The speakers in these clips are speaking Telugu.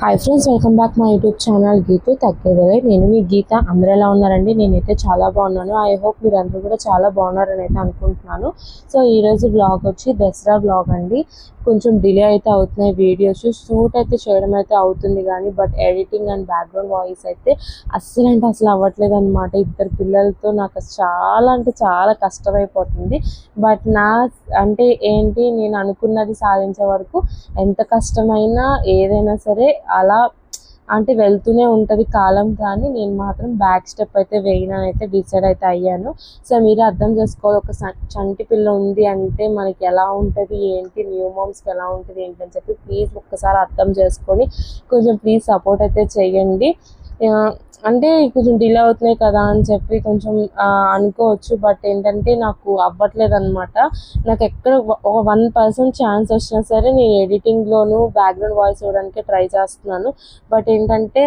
హాయ్ ఫ్రెండ్స్ వెల్కమ్ బ్యాక్ మా యూట్యూబ్ ఛానల్ గీత తగ్గేదలే నేను మీ గీత. అందరూ ఎలా ఉన్నారండి? నేనైతే చాలా బాగున్నాను. ఐ హోప్ మీరందరూ కూడా చాలా బాగున్నారని అయితే అనుకుంటున్నాను. సో ఈరోజు బ్లాగ్ వచ్చి దసరా బ్లాగ్ అండి. కొంచెం డిలే అయితే అవుతున్నాయి వీడియోస్ షూట్ అయితే చేయడం అయితే అవుతుంది కానీ but editing and background voice అయితే అస్సలు అంటే అసలు అవ్వట్లేదు అనమాట ఇద్దరు పిల్లలతో నాకు చాలా అంటే చాలా కష్టమైపోతుంది. బట్ నా అంటే ఏంటి? నేను అనుకున్నది సాధించే వరకు ఎంత కష్టమైనా ఏదైనా సరే అలా అంటే వెళ్తూనే ఉంటుంది కాలం కానీ నేను మాత్రం బ్యాక్ స్టెప్ అయితే వేయనైతే డిసైడ్ అయితే అయ్యాను. సో మీరు అర్థం చేసుకోవాలి ఒక చంటి పిల్ల ఉంది అంటే మనకి ఎలా ఉంటుంది ఏంటి న్యూ మామ్స్కి ఎలా ఉంటుంది ఏంటి అని చెప్పి ప్లీజ్ ఒక్కసారి అర్థం చేసుకొని కొంచెం ప్లీజ్ సపోర్ట్ అయితే చేయండి. అంటే కొంచెం డిలే అవుతున్నాయి కదా అని చెప్పి కొంచెం అనుకోవచ్చు. బట్ ఏంటంటే నాకు అవ్వట్లేదు అనమాట నాకు ఎక్కడ ఒక- వన్ పర్సెంట్ ఛాన్స్ వచ్చినా సరే నేను ఎడిటింగ్లోను బ్యాక్గ్రౌండ్ వాయిస్ ఇవ్వడానికి ట్రై చేస్తున్నాను. బట్ ఏంటంటే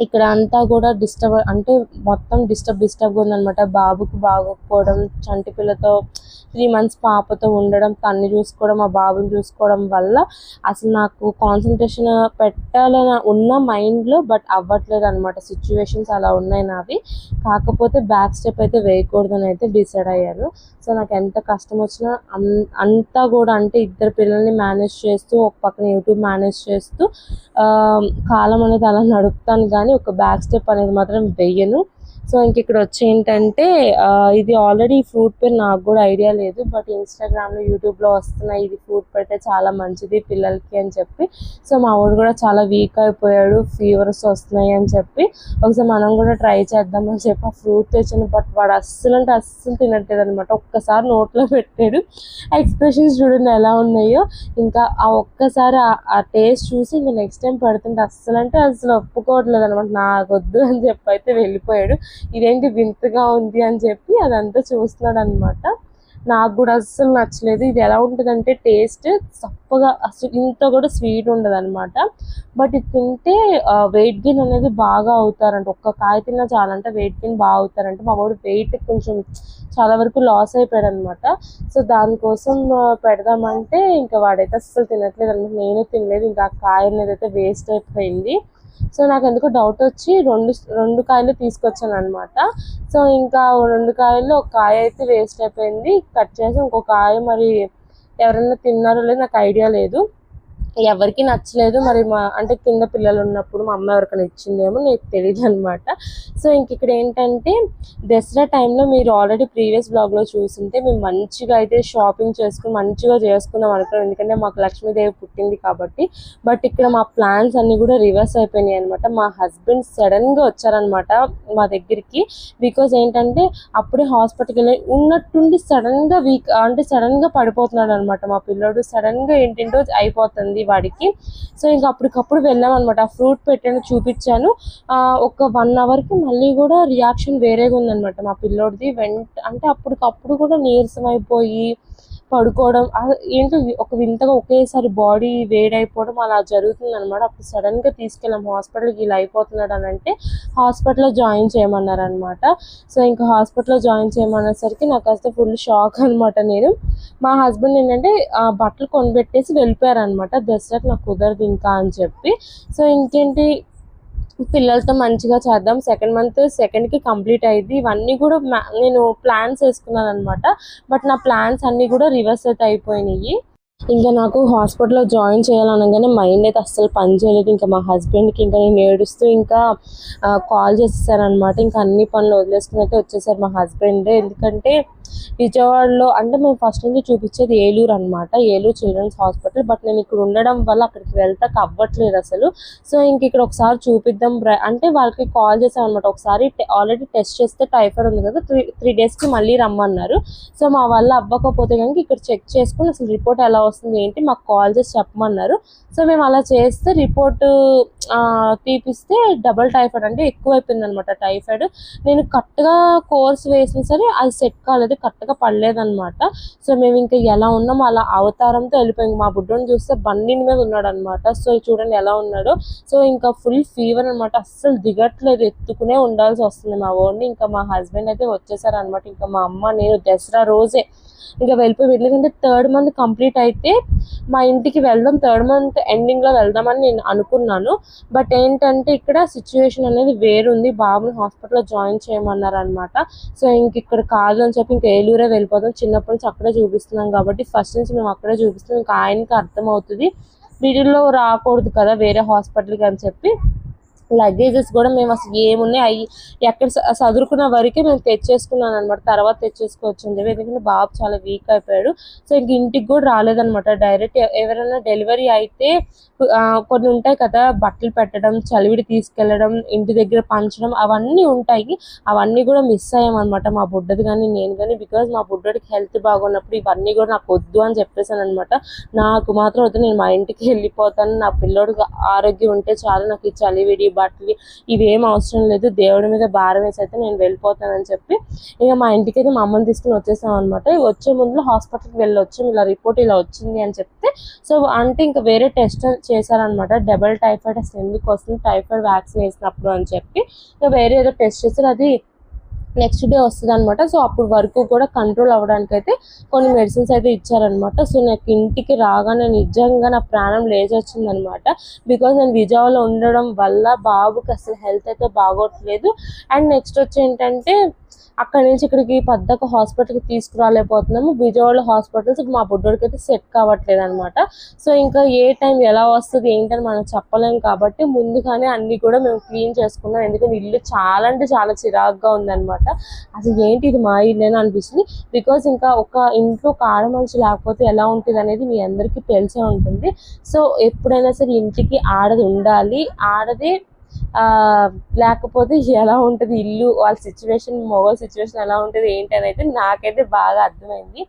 ఇక్కడ అంతా కూడా డిస్టర్బ్ అంటే మొత్తం డిస్టర్బ్ డిస్టర్బ్గా ఉందనమాట బాబుకు బాగోకపోవడం చంటి పిల్లతో త్రీ మంత్స్ పాపతో ఉండడం తన్ని చూసుకోవడం ఆ బాబుని చూసుకోవడం వల్ల అసలు నాకు కాన్సన్ట్రేషన్ పెట్టాలని ఉన్న మైండ్లో బట్ అవ్వట్లేదు అనమాట సిచ్యువేషన్స్ అలా ఉన్నాయి నావి. కాకపోతే బ్యాక్ స్టెప్ అయితే వేయకూడదని అయితే డిసైడ్ అయ్యాను. సో నాకు ఎంత కష్టం వచ్చినా అన్- అంతా కూడా అంటే ఇద్దరు పిల్లల్ని మేనేజ్ చేస్తూ ఒక పక్కన యూట్యూబ్ మేనేజ్ చేస్తూ కాలం అనేది అలా నడుపుతాను కానీ ఒక బ్యాక్ స్టెప్ అనేది మాత్రం వెయ్యను సో ఇంక ఇక్కడ వచ్చి ఏంటంటే ఇది ఆల్రెడీ ఫ్రూట్ పేరు నాకు కూడా ఐడియా లేదు బట్ ఇన్స్టాగ్రామ్లో యూట్యూబ్లో వస్తున్నాయి ఇది ఫ్రూట్ పెడితే చాలా మంచిది పిల్లలకి అని చెప్పి. సో మా వాడు కూడా చాలా వీక్ అయిపోయాడు ఫీవర్స్ వస్తున్నాయి అని చెప్పి. ఒకసారి మనం కూడా ట్రై చేద్దామని చెప్పి ఆ ఫ్రూట్ తెచ్చాను బట్ వాడు అస్సలు అంటే అస్సలు తినట్లేదు అనమాట ఒక్కసారి నోట్లో పెట్టాడు. ఎక్స్ప్రెషన్స్ చూడండి ఎలా ఉన్నాయో. ఇంకా ఆ ఒక్కసారి ఆ- ఆ టేస్ట్ చూసి ఇంకా నెక్స్ట్ టైం పెడుతుంటే అస్సలు అంటే అసలు ఒప్పుకోవట్లేదు అనమాట నాకు వద్దు అని చెప్పి అయితే వెళ్ళిపోయాడు. ఇదేంటి వింతగా ఉంది అని చెప్పి అదంతా చూస్తున్నాడు అనమాట నాకు కూడా అస్సలు నచ్చలేదు. ఇది ఎలా ఉంటుందంటే టేస్ట్ చప్పగా అసలు ఇంత కూడా స్వీట్ ఉండదు అనమాట బట్ ఇది తింటే వెయిట్ గెయిన్ అనేది బాగా అవుతారంట. ఒక్క కాయ తిన్నా చాలంటే వెయిట్ గెయిన్ బాగా అవుతారంట. మా వాడు వెయిట్ కొంచెం చాలా వరకు లాస్ అయిపోయాడు అనమాట సో దానికోసం పెడదామంటే ఇంకా వాడైతే అస్సలు తినట్లేదు అనమాట నేను తినలేదు. ఇంకా ఆ కాయ అనేది అయితే వేస్ట్ అయిపోయింది. సో నాకు ఎందుకో డౌట్ వచ్చి రెండు రెండు కాయలు తీసుకొచ్చాను అనమాట సో ఇంకా రెండు కాయలు ఒక కాయ అయితే వేస్ట్ అయిపోయింది. కట్ చేసి ఇంకో కాయ మరి ఎవరైనా తిన్నారో లేదో నాకు ఐడియా లేదు. ఎవరికి నచ్చలేదు. మరి మా అంటే కింద పిల్లలు ఉన్నప్పుడు మా అమ్మ ఎవరికైనా ఇచ్చిందేమో నీకు తెలియదు అనమాట సో ఇంక ఇక్కడ ఏంటంటే దసరా టైంలో మీరు ఆల్రెడీ ప్రీవియస్ బ్లాగ్లో చూసింటే మేము మంచిగా అయితే షాపింగ్ చేసుకుని మంచిగా చేసుకుందాం అనుకున్నాం. ఎందుకంటే మాకు లక్ష్మీదేవి పుట్టింది కాబట్టి. బట్ ఇక్కడ మా ప్లాన్స్ అన్ని కూడా రివర్స్ అయిపోయినాయి అనమాట మా హస్బెండ్ సడన్గా వచ్చారనమాట మా దగ్గరికి. బికాజ్ ఏంటంటే అప్పుడే హాస్పిటల్కి వెళ్ళి ఉన్నట్టుండి సడన్గా వీక్ అంటే సడన్గా పడిపోతున్నాడు అనమాట మా పిల్లోడు. సడన్గా ఏంటంటో అయిపోతుంది. వాడికి. సో ఇంకా అప్పటికప్పుడు వెళ్ళాం అనమాట ఆ ఫ్రూట్ పెట్టాను చూపించాను. ఆ, ఒక వన్ అవర్కి మళ్ళీ కూడా రియాక్షన్ వేరేగా ఉందన్నమాట మా పిల్లోడిది. వెంట అంటే అప్పటికప్పుడు కూడా నీరసం అయిపోయి పడుకోవడం ఏంటో ఒక వింతగా ఒకేసారి బాడీ వేడైపోవడం అలా జరుగుతుంది అనమాట అప్పుడు సడన్గా తీసుకెళ్ళాం హాస్పిటల్కి ఇలా అయిపోతున్నాడు అని అంటే హాస్పిటల్లో జాయిన్ చేయమన్నారు అనమాట సో ఇంకా హాస్పిటల్లో జాయిన్ చేయమనేసరికి నాకు కాస్త ఫుల్ షాక్ అనమాట నేను. మా హస్బెండ్ ఏంటంటే బట్టలు కొనిపెట్టేసి వెళ్ళిపోయారు అనమాట దసరాకి నాకు కుదరదు ఇంకా అని చెప్పి. సో ఇంకేంటి పిల్లలతో మంచిగా చేద్దాం. సెకండ్ మంత్ సెకండ్కి కంప్లీట్ అయ్యింది ఇవన్నీ కూడా నేను ప్లాన్స్ వేసుకున్నాను అనమాట బట్ నా ప్లాన్స్ అన్నీ కూడా రివర్స్ అయితే అయిపోయినాయి ఇంకా నాకు హాస్పిటల్లో జాయిన్ చేయాలనగానే మైండ్ అయితే అస్సలు పనిచేయలేదు ఇంకా మా హస్బెండ్కి ఇంకా నేను ఏడుస్తూ ఇంకా కాల్ చేసేసారనమాట ఇంకా అన్ని పనులు వదిలేసుకుని అయితే వచ్చేసారు మా హస్బెండ్ ఎందుకంటే విజయవాడలో అంటే మేము ఫస్ట్ నుంచి చూపించేది ఏలూరు అనమాట ఏలూరు చిల్డ్రన్స్ హాస్పిటల్. బట్ నేను ఇక్కడ ఉండడం వల్ల అక్కడికి వెళ్తాక అవ్వట్లేదు అసలు. సో ఇంక ఇక్కడ ఒకసారి చూపిద్దాం అంటే వాళ్ళకి కాల్ చేసాం అనమాట ఒకసారి ఆల్రెడీ టెస్ట్ చేస్తే టైఫాయిడ్ ఉంది కదా త్రీ త్రీ డేస్కి మళ్ళీ రమ్మన్నారు. సో మా వల్ల అవ్వకపోతే కనుక ఇక్కడ చెక్ చేసుకుని అసలు రిపోర్ట్ ఎలా వస్తుంది ఏంటి మాకు కాల్ చేసి చెప్పమన్నారు. సో మేము అలా చేస్తే రిపోర్ట్ తీపిస్తే డబల్ టైఫాయిడ్ అంటే ఎక్కువైపోయింది అనమాట టైఫాయిడ్. నేను కరెక్ట్గా కోర్స్ వేసినా సరే అది సెట్ కాలేదు కరెక్ట్గా పడలేదనమాట సో మేము ఇంకా ఎలా ఉన్నామో అలా అవతారంతో వెళ్ళిపోయాం. మా బుడ్డోని చూస్తే బండిని మీద ఉన్నాడు అనమాట సో చూడండి ఎలా ఉన్నాడో. సో ఇంకా ఫుల్ ఫీవర్ అనమాట అస్సలు దిగట్లేదు. ఎత్తుకునే ఉండాల్సి వస్తుంది మా ఓడిని ఇంకా మా హస్బెండ్ అయితే వచ్చేసారనమాట ఇంకా మా అమ్మ నేను దసరా రోజే ఇంకా వెళ్ళిపోయి. ఎందుకంటే థర్డ్ మంత్ కంప్లీట్ అయితే మా ఇంటికి వెళ్దాం. థర్డ్ మంత్ ఎండింగ్లో వెళ్దామని నేను అనుకున్నాను. బట్ ఏంటంటే ఇక్కడ సిచ్యువేషన్ అనేది వేరుంది. బాబుని హాస్పిటల్లో జాయిన్ చేయమన్నారు అనమాట సో ఇంక ఇక్కడ కాదు అని చెప్పి ఇంకా ఏలూరే వెళ్ళిపోతాం చిన్నప్పటి నుంచి అక్కడే చూపిస్తున్నాం కాబట్టి ఫస్ట్ నుంచి మేము అక్కడే చూపిస్తున్నాం. ఇంకా ఆయనకి అర్థమవుతుంది. వీటిల్లో రాకూడదు కదా వేరే హాస్పిటల్కి అని చెప్పి. లగేజెస్ కూడా మేము అసలు ఏమున్నాయి. అవి ఎక్కడ స- చదువుకున్న వరకే మేము తెచ్చేసుకున్నాను అనమాట తర్వాత తెచ్చేసుకోవచ్చు అని చెప్పి. ఎందుకంటే బాబు చాలా వీక్ అయిపోయాడు. సో ఇంక ఇంటికి కూడా రాలేదనమాట డైరెక్ట్ ఎవరైనా డెలివరీ అయితే కొన్ని ఉంటాయి కదా బట్టలు పెట్టడం చలివిడి తీసుకెళ్ళడం ఇంటి దగ్గర పంచడం అవన్నీ ఉంటాయి. అవన్నీ కూడా మిస్ అయ్యామన్నమాట. మా బుడ్డది కానీ నేను కానీ బికాజ్ మా బుడ్డడికి హెల్త్ బాగున్నప్పుడు ఇవన్నీ కూడా నాకు వద్దు అని చెప్పేసాను అనమాట నాకు మాత్రం వద్దు. నేను మా ఇంటికి వెళ్ళిపోతాను. నా పిల్లోడికి ఆరోగ్యం ఉంటే చాలు. నాకు ఈ చలివిడి బట్టలు ఇవేం అవసరం లేదు. దేవుడి మీద భారం వేసి అయితే నేను వెళ్ళిపోతానని చెప్పి ఇక మా ఇంటికి అయితే మా అమ్మని తీసుకుని వచ్చేసాం అనమాట వచ్చే ముందు హాస్పిటల్కి వెళ్ళొచ్చు. ఇలా రిపోర్ట్ ఇలా వచ్చింది అని చెప్తే సో అంటే ఇంకా వేరే టెస్ట్ చేశారనమాట డబల్ టైఫాయిడ్ అసలు ఎందుకు వస్తుంది? టైఫాయిడ్ వ్యాక్సిన్ వేసినప్పుడు అని చెప్పి ఇంకా వేరే ఏదో టెస్ట్ చేశారు. అది నెక్స్ట్ డే వస్తుంది అనమాట సో అప్పుడు వరకు కూడా కంట్రోల్ అవ్వడానికి అయితే కొన్ని మెడిసిన్స్ అయితే ఇచ్చారనమాట సో నాకు ఇంటికి రాగానే నిజంగా నా ప్రాణం లేచొచ్చింది అనమాట బికాజ్ నేను విజయవాడలో ఉండడం వల్ల బాబుకి అసలు హెల్త్ అయితే బాగోట్లేదు. అండ్ నెక్స్ట్ వచ్చి ఏంటంటే అక్కడి నుంచి ఇక్కడికి పెద్దకు హాస్పిటల్కి తీసుకురాలేకపోతున్నాము. విజయవాడ హాస్పిటల్స్ మా బుడ్డోడికి అయితే సెట్ కావట్లేదు అనమాట సో ఇంకా ఏ టైం ఎలా వస్తుంది ఏంటని మనం చెప్పలేం కాబట్టి ముందుగానే అన్ని కూడా మేము క్లీన్ చేసుకున్నాం. ఎందుకంటే ఇల్లు చాలా అంటే చాలా చిరాగ్గా ఉందన్నమాట. అసలు ఏంటి ఇది మా ఇల్లేనా అనిపిస్తుంది. బికాజ్ ఇంకా ఒక ఇంట్లో కాడ మనిషి లేకపోతే ఎలా ఉంటుంది అనేది మీ అందరికీ తెలిసే ఉంటుంది. సో ఎప్పుడైనా సరే ఇంటికి ఆడది ఉండాలి. ఆడది లేకపోతే ఎలా ఉంటుంది ఇల్లు వాళ్ళ సిచ్యువేషన్ మొగల్ సిచ్యువేషన్ ఎలా ఉంటుంది ఏంటి అని అయితే నాకైతే బాగా అర్థమైంది.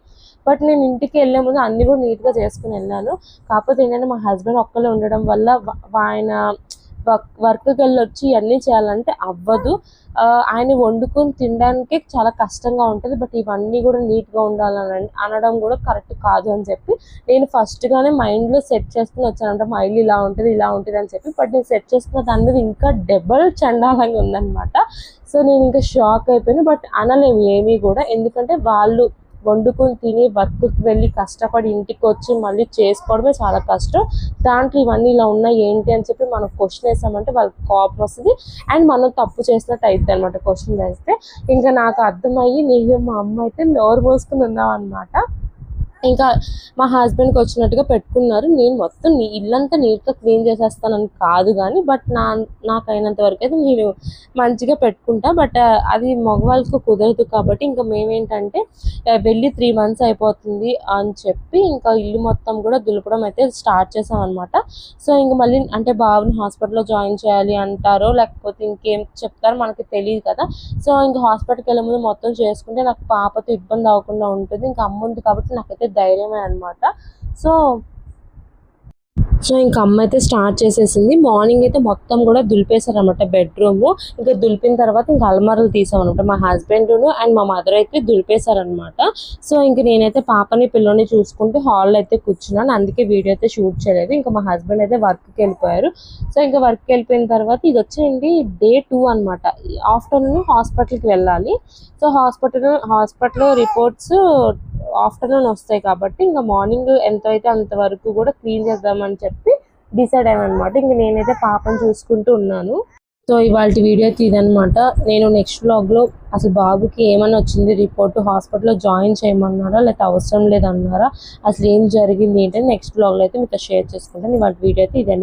బట్ నేను ఇంటికి వెళ్ళే ముందు అన్ని కూడా నీట్గా చేసుకుని వెళ్ళాను. కాకపోతే ఏంటంటే మా హస్బెండ్ ఒక్కలే ఉండడం వల్ల ఆయన వర్క్కి వెళ్ళి వచ్చి ఇవన్నీ చేయాలంటే అవ్వదు. ఆయన వండుకొని తినడానికి చాలా కష్టంగా ఉంటుంది. బట్ ఇవన్నీ కూడా నీట్గా ఉండాలని అనడం కూడా కరెక్ట్ కాదు అని చెప్పి నేను ఫస్ట్గానే మైండ్లో సెట్ చేసుకుని వచ్చాను అంటే మా ఇల్లు ఇలా ఉంటుంది ఇలా ఉంటుంది అని చెప్పి. బట్ నేను సెట్ చేసుకున్న దాని మీద ఇంకా డబల్ చండాలంగా ఉందన్నమాట. సో నేను ఇంకా షాక్ అయిపోయాను. బట్ అనలేము ఏమీ కూడా. ఎందుకంటే వాళ్ళు వండుకొని తిని వర్క్కి వెళ్ళి కష్టపడి ఇంటికి వచ్చి మళ్ళీ చేసుకోవడమే చాలా కష్టం. దాంట్లో ఇవన్నీ ఇలా ఉన్నాయి ఏంటి అని చెప్పి మనం క్వశ్చన్ వేసామంటే వాళ్ళకి కోపం వస్తుంది. అండ్ మనం తప్పు చేసినట్టు అవుతుంది అనమాట క్వశ్చన్ వేస్తే. ఇంకా నాకు అర్థమయ్యి నేను మా అమ్మ అయితే నోరు పోసుకుని ఉన్నాం అనమాట ఇంకా మా హస్బెండ్కి వచ్చినట్టుగా పెట్టుకున్నారు. నేను మొత్తం నీ ఇల్లంతా నీట్గా క్లీన్ చేసేస్తానని కాదు కానీ బట్ నా నాకైనంత వరకు అయితే నేను మంచిగా పెట్టుకుంటా. బట్ uh, అది మగవాళ్ళకి కుదరదు కాబట్టి ఇంకా మేమేంటంటే uh, వెళ్ళి త్రీ మంత్స్ అయిపోతుంది అని చెప్పి ఇంకా ఇల్లు మొత్తం కూడా దులపడం అయితే స్టార్ట్ చేసామన్నమాట. సో ఇంకా మళ్ళీ అంటే బాబుని హాస్పిటల్లో జాయిన్ చేయాలి అంటారో లేకపోతే ఇంకేం చెప్తారో మనకి తెలియదు కదా. సో ఇంకా హాస్పిటల్కి వెళ్ళే ముందు మొత్తం చేసుకుంటే నాకు పాపతో ఇబ్బంది అవ్వకుండా ఉంటుంది. ఇంకా అమ్మ ఉంది కాబట్టి నాకైతే ధైర్యమే అనమాట సో సో ఇంకా అమ్మ అయితే స్టార్ట్ చేసేసింది. మార్నింగ్ అయితే మొత్తం కూడా దులిపేశారనమాట బెడ్రూమ్. ఇంకా దులిపిన తర్వాత ఇంకా అల్మారాలు తీసామన్నమాట. మా హస్బెండ్ అండ్ మా మదర్ అయితే దులిపేశారనమాట సో ఇంక నేనైతే పాపని పిల్లని చూసుకుంటూ హాల్లో అయితే కూర్చున్నాను. అందుకే వీడియో అయితే షూట్ చేయలేదు. ఇంకా మా హస్బెండ్ అయితే వర్క్కి వెళ్ళిపోయారు. సో ఇంకా వర్క్కి వెళ్ళిపోయిన తర్వాత ఇది వచ్చేయండి డే టూ అనమాట ఆఫ్టర్నూన్ హాస్పిటల్కి వెళ్ళాలి. So hospital hospital reports afternoon వస్తాయి కాబట్టి ఇంకా మార్నింగ్ ఎంత అయితే అంతవరకు కూడా క్లీన్ చేద్దామని చెప్పి డిసైడ్ అయ్యామన్నమాట ఇంకా నేనైతే పాపను చూసుకుంటూ ఉన్నాను. సో ఇవాళ వీడియో అయితే ఇదనమాట నేను నెక్స్ట్ వ్లాగ్లో అసలు బాబుకి ఏమైనా వచ్చింది రిపోర్ట్ హాస్పిటల్లో జాయిన్ చేయమన్నారా లేకపోతే అవసరం లేదన్నారా అసలు ఏం జరిగింది ఏంటని నెక్స్ట్ వ్లాగ్లో అయితే మీతో షేర్ చేసుకుంటాను. ఇవాళ వీడియో అయితే ఇదండి.